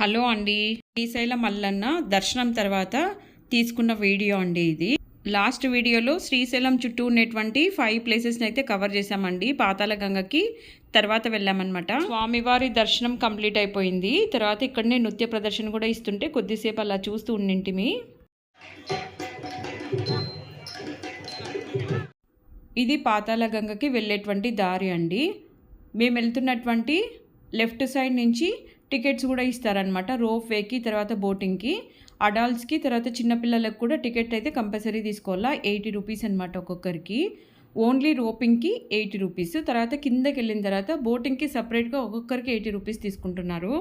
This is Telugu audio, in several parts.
హలో అండి. శ్రీశైలం మల్లన్న దర్శనం తర్వాత తీసుకున్న వీడియో అండి ఇది. లాస్ట్ వీడియోలో శ్రీశైలం చుట్టూ ఉన్నటువంటి ఫైవ్ ప్లేసెస్ని అయితే కవర్ చేశామండి. పాతాల గంగకి తర్వాత వెళ్ళామన్నమాట. స్వామివారి దర్శనం కంప్లీట్ అయిపోయింది. తర్వాత ఇక్కడనే నృత్య ప్రదర్శన కూడా ఇస్తుంటే కొద్దిసేపు అలా చూస్తూ ఉండింటిమి. ఇది పాతాల గంగకి వెళ్ళేటువంటి దారి అండి. మేము వెళ్తున్నటువంటి లెఫ్ట్ సైడ్ నుంచి టికెట్స్ కూడా ఇస్తారనమాట రోప్ వేకి తర్వాత బోటింగ్కి. అడాల్ట్స్కి తర్వాత చిన్నపిల్లలకు కూడా టికెట్ అయితే కంపల్సరీ తీసుకోవాలా? ఎయిటీ రూపీస్ అనమాట ఒక్కొక్కరికి. ఓన్లీ రోపింగ్కి ఎయిటీ రూపీస్. తర్వాత కిందకి వెళ్ళిన తర్వాత బోటింగ్కి సపరేట్గా ఒక్కొక్కరికి ఎయిటీ రూపీస్ తీసుకుంటున్నారు.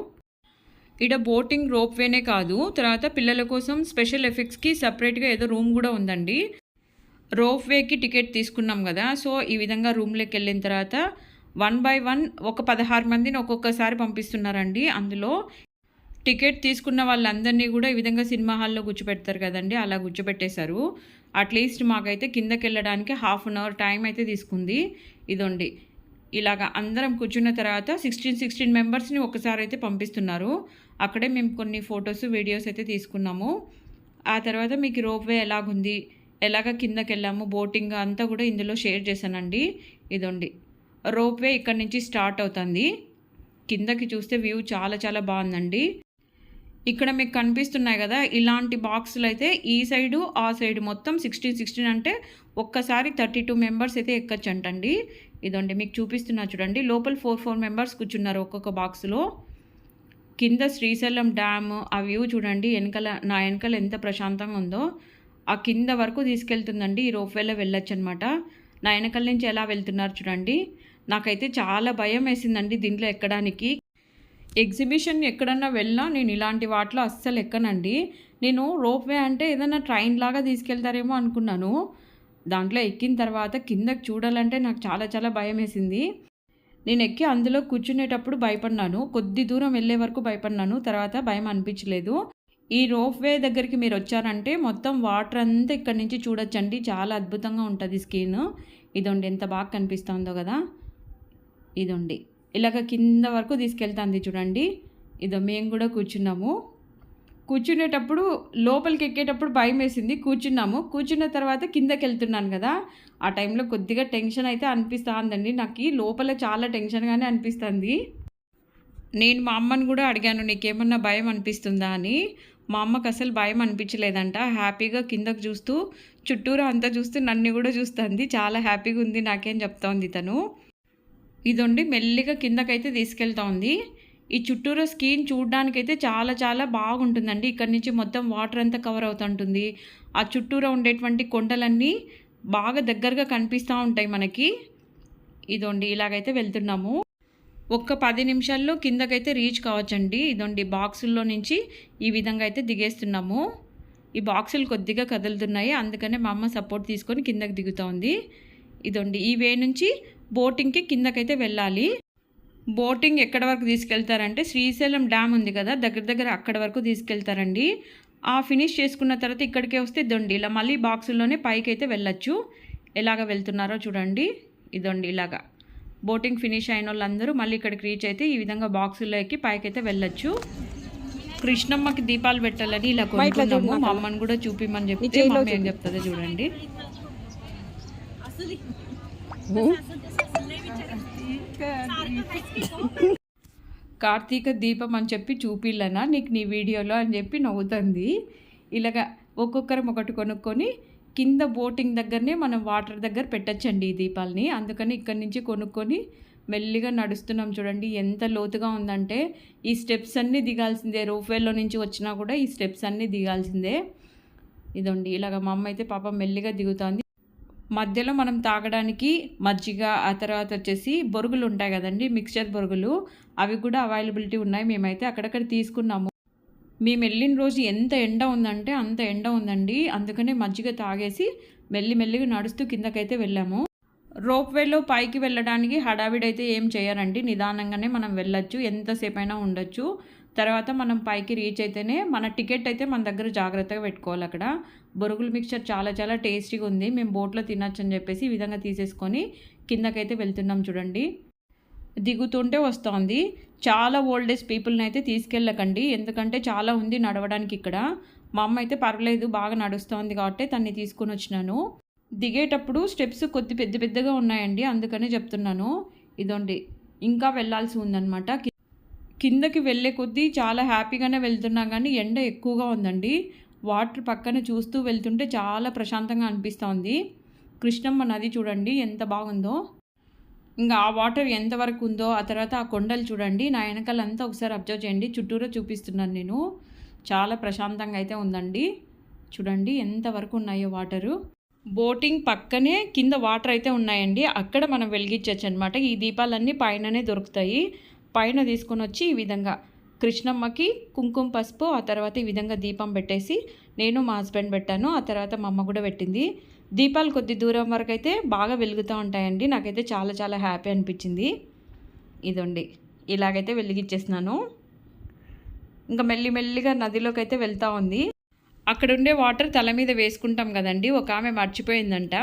ఇక్కడ బోటింగ్ రోప్ వేనే కాదు. తర్వాత పిల్లల కోసం స్పెషల్ ఎఫెక్ట్స్కి సపరేట్గా ఏదో రూమ్ కూడా ఉందండి. రోప్ వేకి టికెట్ తీసుకున్నాం కదా. సో ఈ విధంగా రూమ్లోకి వెళ్ళిన తర్వాత వన్ బై వన్ ఒక పదహారు మందిని ఒక్కొక్కసారి పంపిస్తున్నారండి. అందులో టికెట్ తీసుకున్న వాళ్ళందరినీ కూడా ఈ విధంగా సినిమా హాల్లో గుచ్చిపెడతారు కదండి. అలా గుచ్చిపెట్టేశారు అట్లీస్ట్ మాకైతే కిందకి వెళ్ళడానికి హాఫ్ అన్ అవర్ టైం అయితే తీసుకుంది. ఇదండి. ఇలాగ అందరం కూర్చున్న తర్వాత సిక్స్టీన్ సిక్స్టీన్ మెంబర్స్ని ఒకసారి అయితే పంపిస్తున్నారు. అక్కడే మేము కొన్ని ఫొటోస్ వీడియోస్ అయితే తీసుకున్నాము. ఆ తర్వాత మీకు రోప్వే ఎలాగుంది? ఎలాగ కిందకి వెళ్ళాము బోటింగ్ అంతా కూడా ఇందులో షేర్ చేశానండి. ఇదండి. రోప్వే ఇక్కడ నుంచి స్టార్ట్ అవుతుంది. కిందకి చూస్తే వ్యూ చాలా చాలా బాగుందండి. ఇక్కడ మీకు కనిపిస్తున్నాయి కదా ఇలాంటి బాక్సులు అయితే ఈ సైడు ఆ సైడు మొత్తం సిక్స్టీన్ సిక్స్టీన్ అంటే ఒక్కసారి థర్టీ టూ మెంబర్స్ అయితే ఎక్కచ్చు అంటండి ఇదండి మీకు చూపిస్తున్నా చూడండి. లోపల ఫోర్ ఫోర్ మెంబర్స్ కూర్చున్నారు ఒక్కొక్క బాక్స్లో కింద శ్రీశైలం డ్యామ్ ఆ వ్యూ చూడండి వెనకల నా వెనకల ఎంత ప్రశాంతంగా ఉందో. ఆ కింద వరకు తీసుకెళ్తుందండి ఈ రోప్వేలో వెళ్ళొచ్చు అనమాట నా వెనకల నుంచి ఎలా వెళ్తున్నారు చూడండి. నాకైతే చాలా భయం వేసిందండి దీంట్లో ఎక్కడానికి. ఎగ్జిబిషన్ ఎక్కడన్నా వెళ్ళినా నేను ఇలాంటి వాటిలో అస్సలు ఎక్కనండి. నేను రోప్వే అంటే ఏదైనా ట్రైన్ లాగా తీసుకెళ్తారేమో అనుకున్నాను. దాంట్లో ఎక్కిన తర్వాత కిందకి చూడాలంటే నాకు చాలా చాలా భయం వేసింది. నేను ఎక్కి అందులో కూర్చునేటప్పుడు భయపడినాను. కొద్ది దూరం వెళ్ళే వరకు భయపడినాను. తర్వాత భయం అనిపించలేదు. ఈ రోప్వే దగ్గరికి మీరు వచ్చారంటే మొత్తం వాటర్ అంతా ఇక్కడి నుంచి చూడొచ్చండి. చాలా అద్భుతంగా ఉంటుంది స్కిన్. ఇదండి ఎంత బాగా కనిపిస్తుందో కదా. ఇదండి. ఇలాగ కింద వరకు తీసుకెళ్తుంది చూడండి. ఇదో మేము కూడా కూర్చున్నాము. కూర్చునేటప్పుడు లోపలికి ఎక్కేటప్పుడు భయం వేసింది. కూర్చున్నాము. కూర్చున్న తర్వాత కిందకి వెళ్తున్నాను కదా. ఆ టైంలో కొద్దిగా టెన్షన్ అయితే అనిపిస్తుందండి. నాకు లోపల చాలా టెన్షన్గానే అనిపిస్తుంది. నేను మా అమ్మని కూడా అడిగాను నీకేమన్నా భయం అనిపిస్తుందా? అని. మా అమ్మకు అసలు భయం అనిపించలేదంట. హ్యాపీగా కిందకు చూస్తూ చుట్టూరు అంతా చూస్తూ నన్ను కూడా చూస్తుంది. చాలా హ్యాపీగా ఉంది నాకేం చెప్తోంది తను. ఇదండి మెల్లిగా కిందకైతే తీసుకెళ్తా ఉంది. ఈ చుట్టూరు స్కీన్ చూడడానికైతే చాలా చాలా బాగుంటుందండి. ఇక్కడ నుంచి మొత్తం వాటర్ అంతా కవర్ అవుతుంటుంది. ఆ చుట్టూరా ఉండేటువంటి కొండలన్నీ బాగా దగ్గరగా కనిపిస్తూ ఉంటాయి మనకి. ఇదండి ఇలాగైతే వెళ్తున్నాము. ఒక్క పది నిమిషాల్లో కిందకైతే రీచ్ కావచ్చండి. ఇదండి బాక్సుల్లో నుంచి ఈ విధంగా అయితే దిగేస్తున్నాము. ఈ బాక్సులు కొద్దిగా కదులుతున్నాయి. అందుకనే మా అమ్మ సపోర్ట్ తీసుకొని కిందకి దిగుతూ ఉంది. ఇదండి ఈ వే నుంచి బోటింగ్కి కిందకైతే వెళ్ళాలి. బోటింగ్ ఎక్కడ వరకు తీసుకెళ్తారంటే శ్రీశైలం డ్యామ్ ఉంది కదా దగ్గర దగ్గర అక్కడ వరకు తీసుకెళ్తారండి. ఆ ఫినిష్ చేసుకున్న తర్వాత ఇక్కడికే వస్తే దొండి ఇలా మళ్ళీ బాక్సుల్లోనే పైకి అయితే వెళ్ళొచ్చు. ఎలాగ వెళ్తున్నారో చూడండి. ఇదండి ఇలాగా. బోటింగ్ ఫినిష్ అయిన వాళ్ళందరూ మళ్ళీ ఇక్కడికి రీచ్ అయితే ఈ విధంగా బాక్సుల్లో ఎక్కి పైకి అయితే వెళ్ళొచ్చు. కృష్ణమ్మకి దీపాలు పెట్టాలని ఇలా కొనుక్కున్నాము. మా అమ్మని కూడా చూపిమని చెప్తే మమ్మీ ఏం చెప్తుందో చూడండి. కార్తీక దీపం అని చెప్పి చూపిల్లనా? నీకు నీ వీడియోలో అని చెప్పి నవ్వుతుంది. ఇలాగ ఒక్కొక్కరం ఒకటి కొనుక్కొని కింద బోటింగ్ దగ్గరనే మనం వాటర్ దగ్గర పెట్టచ్చండి ఈ దీపాలని. అందుకని ఇక్కడి నుంచి కొనుక్కొని మెల్లిగా నడుస్తున్నాం చూడండి ఎంత లోతుగా ఉందంటే ఈ స్టెప్స్ అన్నీ దిగాల్సిందే. రోఫ్వేలో నుంచి వచ్చినా కూడా ఈ స్టెప్స్ అన్నీ దిగాల్సిందే. ఇదండి ఇలాగ మా అమ్మ అయితే పాప మెల్లిగా దిగుతుంది. మధ్యలో మనం తాగడానికి మజ్జిగ ఆ తర్వాత వచ్చేసి బొరుగులు ఉంటాయి కదండి మిక్చర్ బొరుగులు. అవి కూడా అవైలబిలిటీ ఉన్నాయి. మేమైతే అక్కడక్కడ తీసుకున్నాము. మేము వెళ్ళిన రోజు ఎంత ఎండ ఉందంటే అంత ఎండ ఉందండి. అందుకనే మజ్జిగ తాగేసి మెల్లి మెల్లిగా నడుస్తూ కిందకైతే వెళ్ళాము. రోప్వేలో పైకి వెళ్ళడానికి హడావిడైతే ఏం చేయరండి. నిదానంగానే మనం వెళ్ళొచ్చు. ఎంతసేపు అయినా ఉండొచ్చు. తర్వాత మనం పైకి రీచ్ అయితేనే మన టికెట్ అయితే మన దగ్గర జాగ్రత్తగా పెట్టుకోవాలి అక్కడ. బొరుగుల మిక్చర్ చాలా చాలా టేస్టీగా ఉంది. మేము బోట్లో తినచ్చు అని చెప్పేసి ఈ విధంగా తీసేసుకొని కిందకైతే వెళ్తున్నాం చూడండి. దిగుతుంటే వస్తోంది. చాలా ఓల్డేజ్ పీపుల్ని అయితే తీసుకెళ్ళకండి. ఎందుకంటే చాలా ఉంది నడవడానికి ఇక్కడ. మా అమ్మ అయితే పర్వాలేదు బాగా నడుస్తోంది కాబట్టి తన్ని తీసుకొని వచ్చినాను. దిగేటప్పుడు స్టెప్స్ కొద్ది పెద్ద పెద్దగా ఉన్నాయండి అందుకనే చెప్తున్నాను. ఇదండి ఇంకా వెళ్ళాల్సి ఉందన్నమాట. కిందకి వెళ్ళే కొద్దీ చాలా హ్యాపీగానే వెళ్తున్నా కానీ ఎండ ఎక్కువగా ఉందండి. వాటర్ పక్కన చూస్తూ వెళ్తుంటే చాలా ప్రశాంతంగా అనిపిస్తోంది. కృష్ణమ్మ నది చూడండి ఎంత బాగుందో. ఇంకా ఆ వాటర్ ఎంతవరకు ఉందో ఆ తర్వాత ఆ కొండలు చూడండి. నా వెనకాలంతా ఒకసారి అబ్జర్వ్ చేయండి. చుట్టూరా చూపిస్తున్నాను నేను. చాలా ప్రశాంతంగా అయితే ఉందండి. చూడండి ఎంతవరకు ఉన్నాయో వాటరు. బోటింగ్ పక్కనే కింద వాటర్ అయితే ఉన్నాయండి. అక్కడ మనం వెలిగించవచ్చు అనమాట ఈ దీపాలన్నీ పైననే దొరుకుతాయి. పైన తీసుకొని వచ్చి ఈ విధంగా కృష్ణమ్మకి కుంకుమ పసుపు ఆ తర్వాత ఈ విధంగా దీపం పెట్టేసి నేను మా హస్బెండ్ పెట్టాను. ఆ తర్వాత మా అమ్మ కూడా పెట్టింది. దీపాలు కొద్ది దూరం వరకు అయితే బాగా వెలుగుతూ ఉంటాయండి. నాకైతే చాలా చాలా హ్యాపీ అనిపించింది. ఇదండి. ఇలాగైతే వెలిగిచ్చేసినాను ఇంకా మెల్లి మెల్లిగా నదిలోకి అయితే వెళ్తూ ఉంది. అక్కడ ఉండే వాటర్ తల మీద వేసుకుంటాం కదండి. ఒక ఆమె మర్చిపోయిందంట.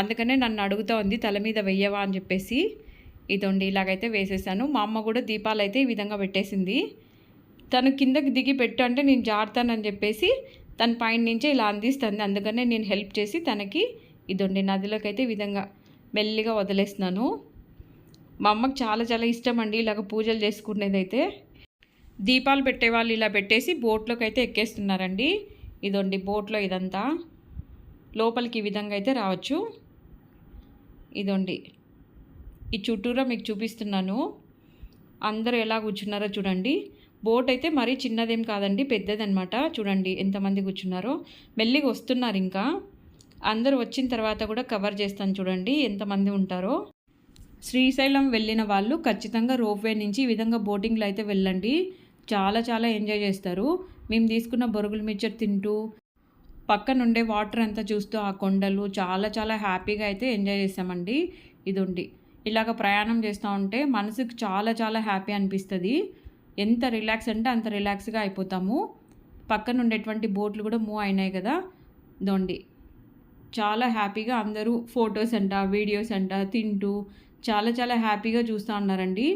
అందుకనే నన్ను అడుగుతూ ఉంది తల మీద వెయ్యవా అని చెప్పేసి. ఇదండి ఇలాగైతే వేసేసాను. మా అమ్మ కూడా దీపాలు అయితే ఈ విధంగా పెట్టేసింది. తను కిందకి దిగి పెట్టు అంటే నేను జారుతానని చెప్పేసి తన పైన నుంచే ఇలా అందిస్తుంది. అందుకనే నేను హెల్ప్ చేసి తనకి ఇదండి నదిలోకి అయితే ఈ విధంగా మెల్లిగా వదిలేస్తున్నాను. మా అమ్మకి చాలా చాలా ఇష్టం అండి ఇలాగ పూజలు చేసుకునేదైతే. దీపాలు పెట్టేవాళ్ళు ఇలా పెట్టేసి బోట్లోకి అయితే ఎక్కేస్తున్నారండి ఇదండి బోట్లో ఇదంతా. లోపలికి ఈ విధంగా అయితే రావచ్చు. ఇదండి ఈ చుట్టూరా మీకు చూపిస్తున్నాను. అందరూ ఎలా కూర్చున్నారో చూడండి. బోట్ అయితే మరీ చిన్నదేం కాదండి పెద్దదన్నమాట. చూడండి ఎంతమంది కూర్చున్నారో. మెల్లిగా వస్తున్నారు ఇంకా. అందరూ వచ్చిన తర్వాత కూడా కవర్ చేస్తాను చూడండి ఎంతమంది ఉంటారో. శ్రీశైలం వెళ్ళిన వాళ్ళు ఖచ్చితంగా రోప్వే నుంచి ఈ విధంగా బోటింగ్లో అయితే వెళ్ళండి. చాలా చాలా ఎంజాయ్ చేస్తారు. మేము తీసుకున్న బొరుగుల మిక్చర్ తింటూ పక్కన ఉండే వాటర్ అంతా చూస్తూ ఆ కొండలు చాలా చాలా హ్యాపీగా అయితే ఎంజాయ్ చేసామండి ఉండి ఇలాగ ప్రయాణం చేస్తూ ఉంటే మనసుకు చాలా చాలా హ్యాపీ అనిపిస్తుంది. ఎంత రిలాక్స్ అంటే అంత రిలాక్స్గా అయిపోతాము. పక్కన ఉండేటువంటి బోట్లు కూడా మూవ్ అయినాయి కదా. దొండి. చాలా హ్యాపీగా అందరూ ఫొటోస్ అంట వీడియోస్ అంట తింటూ చాలా చాలా హ్యాపీగా చూస్తూ ఉన్నారండి.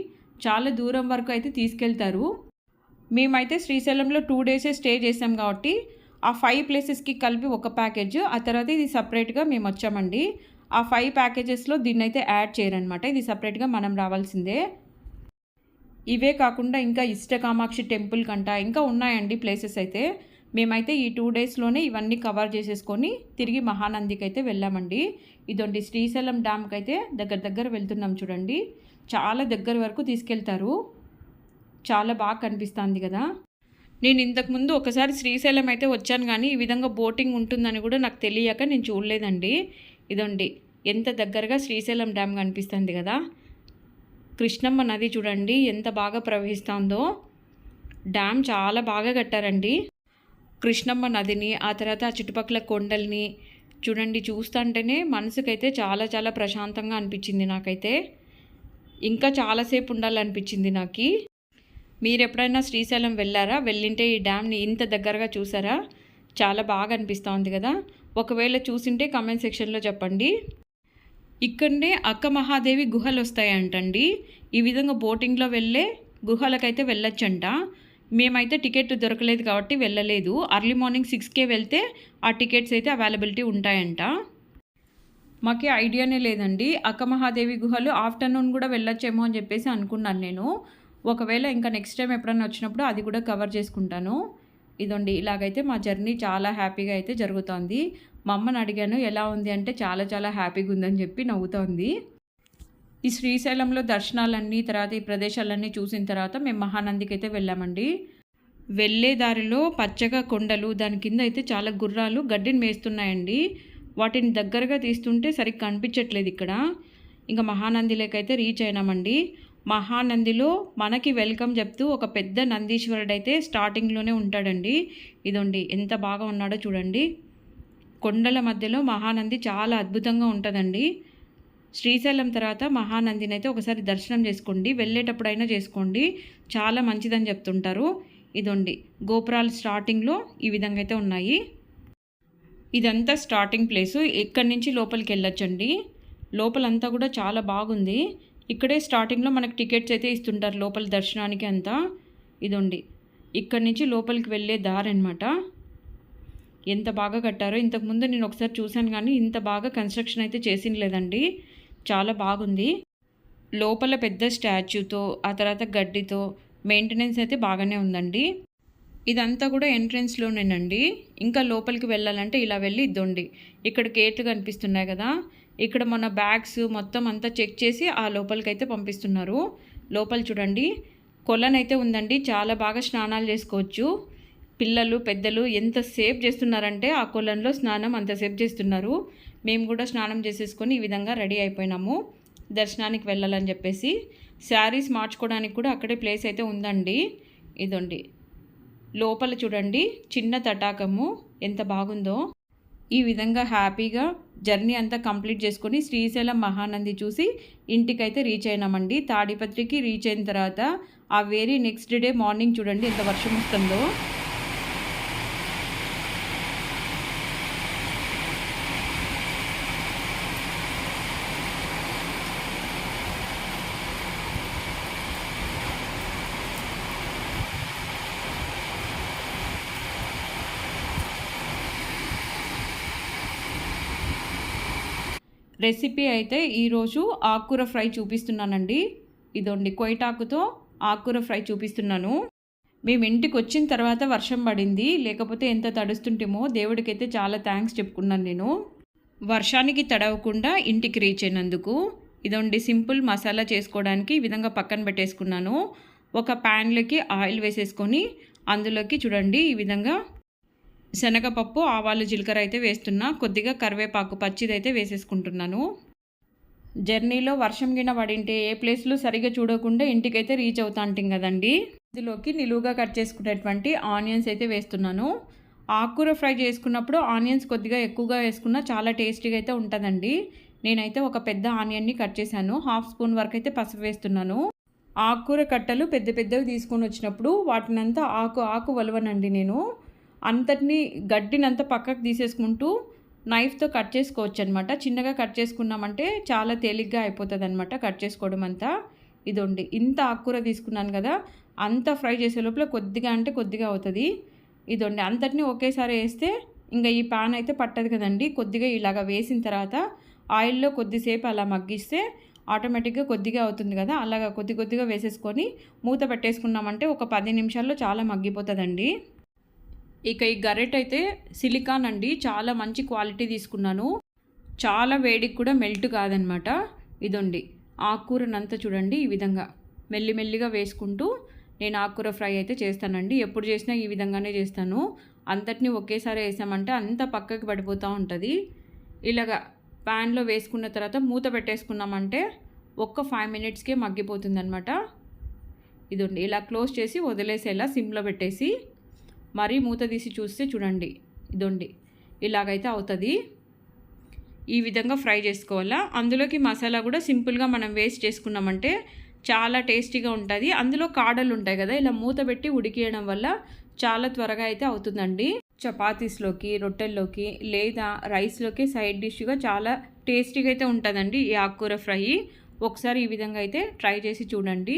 చాలా దూరం వరకు అయితే తీసుకెళ్తారు. మేమైతే శ్రీశైలంలో టూ డేసే స్టే చేసాం కాబట్టి ఆ ఫైవ్ ప్లేసెస్కి కలిపి ఒక ప్యాకేజ్ ఆ తర్వాత ఇది సపరేట్గా మేము వచ్చామండి ఆ ఫైవ్ ప్యాకేజెస్లో దీన్ని అయితే యాడ్ చేయరనమాట ఇది సపరేట్గా మనం రావాల్సిందే. ఇవే కాకుండా ఇంకా ఇష్ట కామాక్షి టెంపుల్ కంట ఇంకా ఉన్నాయండి ప్లేసెస్ అయితే. మేమైతే ఈ టూ డేస్లోనే ఇవన్నీ కవర్ చేసేసుకొని తిరిగి మహానందికి అయితే వెళ్ళామండి. ఇదొంటి శ్రీశైలం డ్యామ్కి అయితే దగ్గర దగ్గర వెళ్తున్నాం చూడండి. చాలా దగ్గర వరకు తీసుకెళ్తారు. చాలా బాగా కనిపిస్తుంది కదా. నేను ఇంతకుముందు ఒకసారి శ్రీశైలం అయితే వచ్చాను కానీ ఈ విధంగా బోటింగ్ ఉంటుందని కూడా నాకు తెలియక నేను చూడలేదండి. ఇదండి ఎంత దగ్గరగా శ్రీశైలం డ్యామ్ కనిపిస్తుంది కదా. కృష్ణమ్మ నది చూడండి ఎంత బాగా ప్రవహిస్తుందో. డ్యామ్ చాలా బాగా కట్టారండి. కృష్ణమ్మ నదిని ఆ తర్వాత ఆ చుట్టుపక్కల కొండల్ని చూడండి చూస్తుంటేనే మనసుకైతే చాలా చాలా ప్రశాంతంగా అనిపించింది నాకైతే. ఇంకా చాలాసేపు ఉండాలనిపించింది నాకు. మీరు ఎప్పుడైనా శ్రీశైలం వెళ్ళారా? వెళ్ళింటే ఈ డ్యామ్ని ఇంత దగ్గరగా చూసారా? చాలా బాగా అనిపిస్తోంది కదా. ఒకవేళ చూసింటే కామెంట్ సెక్షన్లో చెప్పండి. ఇక్కడనే అక్క మహాదేవి గుహలు వస్తాయంటండి ఈ విధంగా బోటింగ్లో వెళ్ళే గుహలకైతే వెళ్ళొచ్చంట. మేమైతే టికెట్ దొరకలేదు కాబట్టి వెళ్ళలేదు. అర్లీ మార్నింగ్ సిక్స్కే వెళ్తే ఆ టికెట్స్ అయితే అవైలబిలిటీ ఉంటాయంట. మాకే ఐడియానే లేదండి. అక్క మహాదేవి గుహలు ఆఫ్టర్నూన్ కూడా వెళ్ళొచ్చేమో అని చెప్పేసి అనుకున్నాను నేను. ఒకవేళ ఇంకా నెక్స్ట్ టైం ఎప్పుడైనా వచ్చినప్పుడు అది కూడా కవర్ చేసుకుంటాను. ఇదండి ఇలాగైతే మా జర్నీ చాలా హ్యాపీగా అయితే జరుగుతోంది. మా అమ్మని అడిగాను ఎలా ఉంది? అంటే చాలా చాలా హ్యాపీగా ఉందని చెప్పి నవ్వుతోంది. ఈ శ్రీశైలంలో దర్శనాలన్నీ తర్వాత ఈ ప్రదేశాలన్నీ చూసిన తర్వాత మేము మహానందికి అయితే వెళ్ళామండి. వెళ్ళే దారిలో పచ్చగా కొండలు దాని కింద అయితే చాలా గుర్రాలు గడ్డిని మేస్తున్నాయండి. వాటిని దగ్గరగా తీస్తుంటే సరిగ్గా కనిపించట్లేదు ఇక్కడ. ఇంకా మహానందిలోకైతే రీచ్ అయినామండి. మహానందిలో మనకి వెల్కమ్ చెప్తూ ఒక పెద్ద నందీశ్వరుడు అయితే స్టార్టింగ్లోనే ఉంటాడండి. ఇదండి ఎంత బాగా ఉన్నాడో చూడండి. కొండల మధ్యలో మహానంది చాలా అద్భుతంగా ఉంటుందండి. శ్రీశైలం తర్వాత మహానందిని అయితే ఒకసారి దర్శనం చేసుకోండి. వెళ్ళేటప్పుడైనా చేసుకోండి. చాలా మంచిదని చెప్తుంటారు. ఇదండి గోపురాలు స్టార్టింగ్లో ఈ విధంగా అయితే ఉన్నాయి. ఇదంతా స్టార్టింగ్ ప్లేసు. ఇక్కడి నుంచి లోపలికి వెళ్ళొచ్చండి. లోపలంతా కూడా చాలా బాగుంది. ఇక్కడే స్టార్టింగ్లో మనకు టికెట్స్ అయితే ఇస్తుంటారు లోపల దర్శనానికి అంతా. ఇదండి ఇక్కడి నుంచి లోపలికి వెళ్ళే దారి అనమాట ఎంత బాగా కట్టారో ఇంతకుముందు నేను ఒకసారి చూశాను కానీ ఇంత బాగా కన్స్ట్రక్షన్ అయితే చేసిన లేదండి. చాలా బాగుంది. లోపల పెద్ద స్టాచ్యూతో ఆ తర్వాత గడ్డితో మెయింటెనెన్స్ అయితే బాగానే ఉందండి. ఇదంతా కూడా ఎంట్రెన్స్లోనేనండి ఇంకా లోపలికి వెళ్ళాలంటే ఇలా వెళ్ళి ఇద్దండి. ఇక్కడ గేట్లు కనిపిస్తున్నాయి కదా. ఇక్కడ మన బ్యాగ్స్ మొత్తం అంతా చెక్ చేసి ఆ లోపలికి అయితే పంపిస్తున్నారు. లోపల చూడండి. కొలనైతే ఉందండి. చాలా బాగా స్నానాలు చేసుకోవచ్చు. పిల్లలు పెద్దలు ఎంత సేఫ్ చేస్తున్నారంటే ఆ కొలంలో స్నానం అంత సేఫ్ చేస్తున్నారు. మేము కూడా స్నానం చేసేసుకొని ఈ విధంగా రెడీ అయిపోయినాము. దర్శనానికి వెళ్ళాలని చెప్పేసి. శారీస్ మార్చుకోవడానికి కూడా అక్కడే ప్లేస్ అయితే ఉందండి. ఇదండి. లోపల చూడండి చిన్న తటాకము ఎంత బాగుందో. ఈ విధంగా హ్యాపీగా జర్నీ అంతా కంప్లీట్ చేసుకొని శ్రీశైలం మహానంది చూసి ఇంటికైతే రీచ్ అయినామండి. తాడిపత్రికి రీచ్ అయిన తర్వాత ఆ వేరీ నెక్స్ట్ డే మార్నింగ్ చూడండి ఎంత వర్షం వస్తుందో. రెసిపీ అయితే ఈరోజు ఆకుకూర ఫ్రై చూపిస్తున్నానండి. ఇదండి కొయిటాకుతో ఆకుకూర ఫ్రై చూపిస్తున్నాను. మేము ఇంటికి వచ్చిన తర్వాత వర్షం పడింది. లేకపోతే ఎంత తడుస్తుంటేమో దేవుడికైతే చాలా థ్యాంక్స్ చెప్పుకున్నాను నేను. వర్షానికి తడవకుండా ఇంటికి రీచ్ అయినందుకు ఇదండి సింపుల్ మసాలా చేసుకోవడానికి ఈ విధంగా పక్కన పెట్టేసుకున్నాను. ఒక ప్యాన్లోకి ఆయిల్ వేసేసుకొని అందులోకి చూడండి ఈ విధంగా శనగపప్పు ఆవాలు జీలకర్ర అయితే వేస్తున్నా. కొద్దిగా కరివేపాకు పచ్చిదైతే వేసేసుకుంటున్నాను. జర్నీలో వర్షం గిన పడింటే ఏ ప్లేస్లో సరిగా చూడకుండా ఇంటికైతే రీచ్ అవుతా ఉంటాం కదండి. ఇందులోకి నిలువుగా కట్ చేసుకునేటువంటి ఆనియన్స్ అయితే వేస్తున్నాను. ఆకుకూర ఫ్రై చేసుకున్నప్పుడు ఆనియన్స్ కొద్దిగా ఎక్కువగా వేసుకున్నా చాలా టేస్టీగా అయితే ఉంటుందండి. నేనైతే ఒక పెద్ద ఆనియన్ని కట్ చేశాను. హాఫ్ స్పూన్ వరకు అయితే పసుపు వేస్తున్నాను. ఆకుకూర కట్టలు పెద్ద పెద్దవి తీసుకొని వచ్చినప్పుడు వాటినంతా ఆకు ఆకు వలవనండి నేను. అంతటిని గడ్డినంత పక్కకు తీసేసుకుంటూ నైఫ్తో కట్ చేసుకోవచ్చు అనమాట చిన్నగా కట్ చేసుకున్నామంటే చాలా తేలిగ్గా అయిపోతుంది అనమాట కట్ చేసుకోవడం అంతా. ఇదండి ఇంత ఆకుకూర తీసుకున్నాను కదా అంత ఫ్రై చేసే లోపల కొద్దిగా అంటే కొద్దిగా అవుతుంది. ఇదండి అంతటిని ఒకేసారి వేస్తే ఇంకా ఈ పాన్ అయితే పట్టదు కదండి. కొద్దిగా ఇలాగ వేసిన తర్వాత ఆయిల్లో కొద్దిసేపు అలా మగ్గిస్తే ఆటోమేటిక్గా కొద్దిగా అవుతుంది కదా. అలాగా కొద్ది కొద్దిగా వేసేసుకొని మూత పెట్టేసుకున్నామంటే ఒక పది నిమిషాల్లో చాలా మగ్గిపోతుందండి. ఇక ఈ గరెట్ అయితే సిలికాన్ అండి. చాలా మంచి క్వాలిటీ తీసుకున్నాను. చాలా వేడికి కూడా మెల్ట్ కాదనమాట. ఇదండి. ఆకుకూరనంతా చూడండి ఈ విధంగా మెల్లిమెల్లిగా వేసుకుంటూ నేను ఆకుకూర ఫ్రై అయితే చేస్తానండి. ఎప్పుడు చేసినా ఈ విధంగానే చేస్తాను. అంతటిని ఒకేసారి వేసామంటే అంత పక్కకి పడిపోతూ ఉంటుంది. ఇలాగా ప్యాన్లో వేసుకున్న తర్వాత మూత పెట్టేసుకున్నామంటే ఒక్క ఫైవ్ మినిట్స్కే మగ్గిపోతుంది అనమాట ఇదండి. ఇలా క్లోజ్ చేసి వదిలేసేలా సిమ్లో పెట్టేసి మరీ మూత తీసి చూస్తే చూడండి ఇదండి. ఇలాగైతే అవుతుంది. ఈ విధంగా ఫ్రై చేసుకోవాలా? అందులోకి మసాలా కూడా సింపుల్గా మనం వేస్ట్ చేసుకున్నామంటే చాలా టేస్టీగా ఉంటుంది. అందులో కాడలు ఉంటాయి కదా ఇలా మూత పెట్టి ఉడికేయడం వల్ల చాలా త్వరగా అయితే అవుతుందండి. చపాతీస్లోకి రొట్టెల్లోకి లేదా రైస్లోకి సైడ్ డిష్గా చాలా టేస్టీగా అయితే ఉంటుందండి ఈ ఆకుకూర ఫ్రై. ఒకసారి ఈ విధంగా అయితే ట్రై చేసి చూడండి.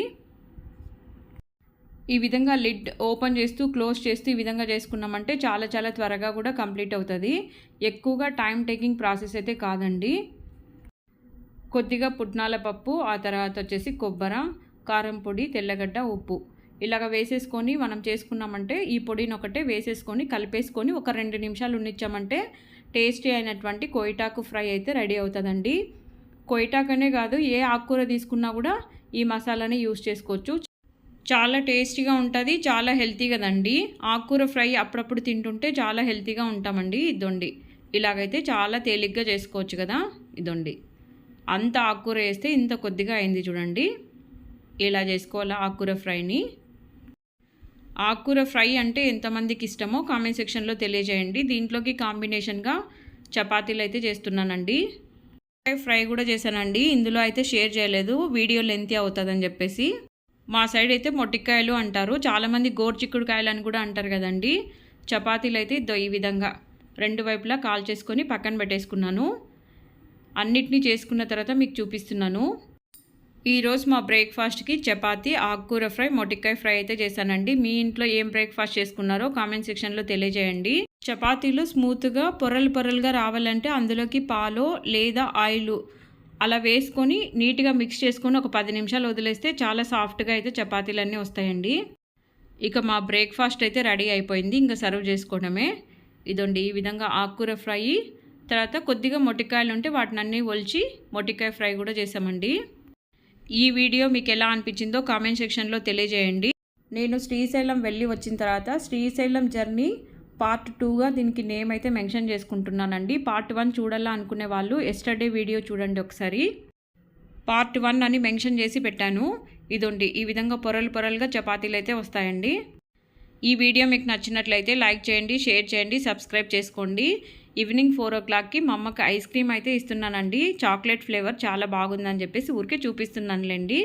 ఈ విధంగా లిడ్ ఓపెన్ చేస్తూ క్లోజ్ చేస్తూ ఈ విధంగా చేసుకున్నామంటే చాలా చాలా త్వరగా కూడా కంప్లీట్ అవుతుంది. ఎక్కువగా టైం టేకింగ్ ప్రాసెస్ అయితే కాదండి. కొద్దిగా పుట్నాల పప్పు ఆ తర్వాత వచ్చేసి కొబ్బరి కారం పొడి తెల్లగడ్డ ఉప్పు. ఇలాగ వేసేసుకొని మనం చేసుకున్నామంటే ఈ పొడిని ఒకటే వేసేసుకొని కలిపేసుకొని ఒక రెండు నిమిషాలు ఉండిచ్చామంటే టేస్టీ అయినటువంటి కోయిటాకు ఫ్రై అయితే రెడీ అవుతుందండి. కొయిటాకనే కాదు ఏ ఆకుకూర తీసుకున్నా కూడా ఈ మసాలాని యూస్ చేసుకోవచ్చు. చాలా టేస్టీగా ఉంటుంది చాలా హెల్తీ కదండి. ఆకుకూర ఫ్రై అప్పుడప్పుడు తింటుంటే చాలా హెల్తీగా ఉంటామండి ఇదొండి ఇలాగైతే చాలా తేలిగ్గా చేసుకోవచ్చు కదా ఇదొండి అంత ఆకుకూర వేస్తే ఇంత కొద్దిగా అయింది చూడండి. ఇలా చేసుకోవాలా ఆకుకూర ఫ్రైని? ఆకుకూర ఫ్రై అంటే ఎంతమందికి ఇష్టమో కామెంట్ సెక్షన్లో తెలియజేయండి. దీంట్లోకి కాంబినేషన్గా చపాతీలు అయితే చేస్తున్నానండి. ఫ్రై కూడా చేశానండి. ఇందులో అయితే షేర్ చేయలేదు. వీడియో లెంతీ అవుతుందని చెప్పేసి. మా సైడ్ అయితే మొట్టికాయలు అంటారు. చాలామంది గోర్చిక్కుడుకాయలు అని కూడా అంటారు కదండి. చపాతీలు అయితే ఈ విధంగా రెండు వైపులా కాల్ చేసుకొని పక్కన పెట్టేసుకున్నాను. అన్నిటినీ చేసుకున్న తర్వాత మీకు చూపిస్తున్నాను. ఈరోజు మా బ్రేక్ఫాస్ట్కి చపాతి ఆకుకూర ఫ్రై మొటికాయ ఫ్రై అయితే చేశానండి. మీ ఇంట్లో ఏం బ్రేక్ఫాస్ట్ చేసుకున్నారో కామెంట్ సెక్షన్లో తెలియజేయండి. చపాతీలు స్మూత్గా పొరలు పొరలుగా రావాలంటే అందులోకి పాలు లేదా ఆయిల్ అలా వేసుకొని నీట్గా మిక్స్ చేసుకొని ఒక పది నిమిషాలు వదిలేస్తే చాలా సాఫ్ట్గా అయితే చపాతీలన్నీ వస్తాయండి. ఇక మా బ్రేక్ఫాస్ట్ అయితే రెడీ అయిపోయింది. ఇంకా సర్వ్ చేసుకోవడమే. ఇదండి ఈ విధంగా ఆకుకూర ఫ్రై. తర్వాత కొద్దిగా మొటికాయలు ఉంటే వాటిని అన్నీ ఒలిచి మొటికాయ ఫ్రై కూడా చేసామండి. ఈ వీడియో మీకు ఎలా అనిపించిందో కామెంట్ సెక్షన్లో తెలియజేయండి. నేను శ్రీశైలం వెళ్ళి వచ్చిన తర్వాత శ్రీశైలం జర్నీ పార్ట్ టూగా దీనికి నేమ్ అయితే మెన్షన్ చేసుకుంటున్నానండి. పార్ట్ వన్ చూడాలా అనుకునే వాళ్ళు ఎస్టర్డే వీడియో చూడండి ఒకసారి. పార్ట్ వన్ అని మెన్షన్ చేసి పెట్టాను. ఇదండి ఈ విధంగా పొరలు పొరలుగా చపాతీలు అయితే వస్తాయండి. ఈ వీడియో మీకు నచ్చినట్లయితే లైక్ చేయండి షేర్ చేయండి సబ్స్క్రైబ్ చేసుకోండి. ఈవినింగ్ ఫోర్ ఓ క్లాక్కి మా అమ్మకి ఐస్ క్రీమ్ అయితే ఇస్తున్నానండి. చాక్లెట్ ఫ్లేవర్ చాలా బాగుందని చెప్పేసి ఊరికే చూపిస్తున్నానులేండి.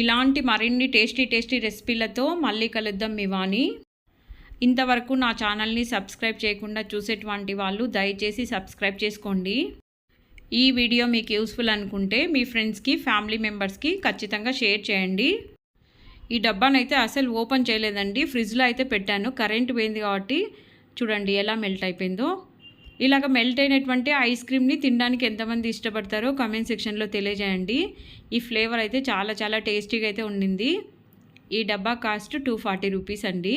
ఇలాంటి మరిన్ని టేస్టీ టేస్టీ రెసిపీలతో మళ్ళీ కలుద్దాం మీ వాణి. ఇంతవరకు నా ఛానల్ని సబ్స్క్రైబ్ చేయకుండా చూసేటువంటి వాళ్ళు దయచేసి సబ్స్క్రైబ్ చేసుకోండి. ఈ వీడియో మీకు యూస్ఫుల్ అనుకుంటే మీ ఫ్రెండ్స్కి ఫ్యామిలీ మెంబర్స్కి ఖచ్చితంగా షేర్ చేయండి. ఈ డబ్బానైతే అసలు ఓపెన్ చేయలేదండి. ఫ్రిడ్జ్లో అయితే పెట్టాను. కరెంట్ పోయింది కాబట్టి చూడండి ఎలా మెల్ట్ అయిపోయిందో. ఇలాగ మెల్ట్ అయినటువంటి ఐస్ క్రీమ్ని తినడానికి ఎంతమంది ఇష్టపడతారో కమెంట్ సెక్షన్లో తెలియజేయండి. ఈ ఫ్లేవర్ అయితే చాలా చాలా టేస్టీగా అయితే ఉండింది. ఈ డబ్బా కాస్ట్ టూ ఫార్టీ రూపీస్ అండి.